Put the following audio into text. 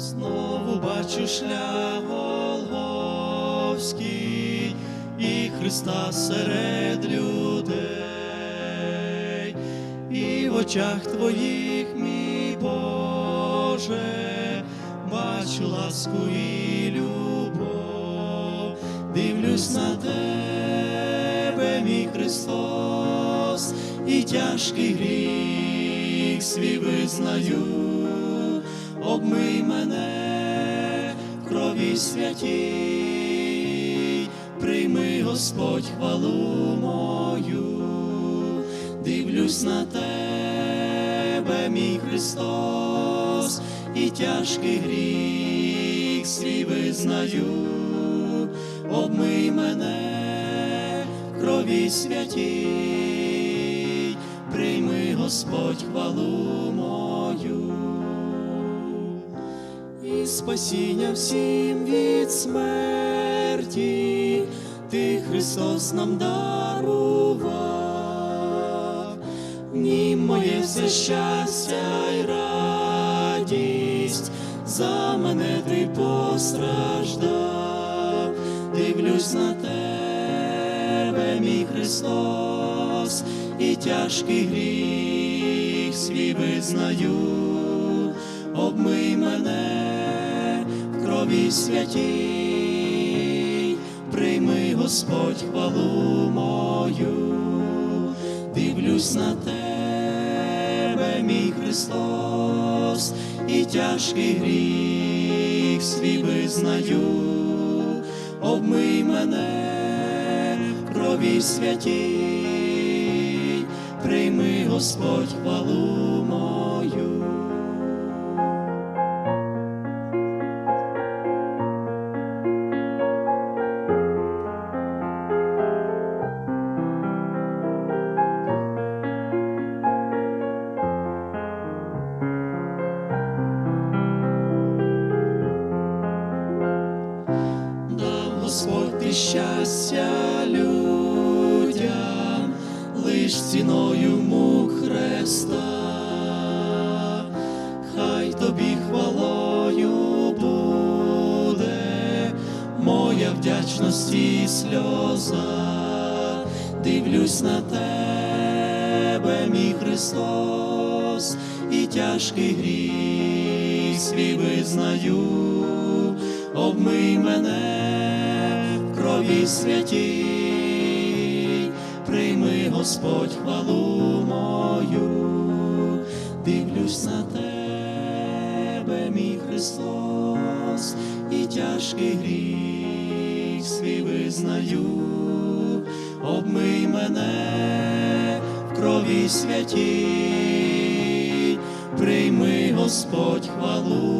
Знову бачу шлях Голгофський і Христа серед людей, і в очах твоїх, мій Боже, бачу ласку і любов, дивлюсь на тебе, мій Христос, і тяжкий гріх свій визнаю обмий мене крові святій, прийми, Господь, хвалу мою, дивлюсь на тебе, мій Христос, і тяжкий гріх свій визнаю, обмий мене крові святій, прийми, Господь, хвалу мою спасіння всім від смерті, ти Христос нам дарував, в нім моє все щастя й радість, за мене ти постраждав, дивлюсь на тебе, мій Христос, і тяжкий гріх свій визнаю. Обмий мене крові святій, прийми, Господь, хвалу мою, дивлюсь на тебе, мій Христос, і тяжкий гріх свій визнаю, обмий мене крові святій, прийми, Господь, хвалу мою. Господь ти щастя людям, лиш ціною мук Христа, хай тобі хвалою буде, моя вдячності сльоза, дивлюсь на тебе, мій Христос, і тяжкий гріх свій визнаю. Обмий мене крові святій, прийми, Господь, хвалу мою, дивлюсь на тебе, мій Христос, і тяжкий гріх свій визнаю, обмий мене в крові святій, прийми, Господь, хвалу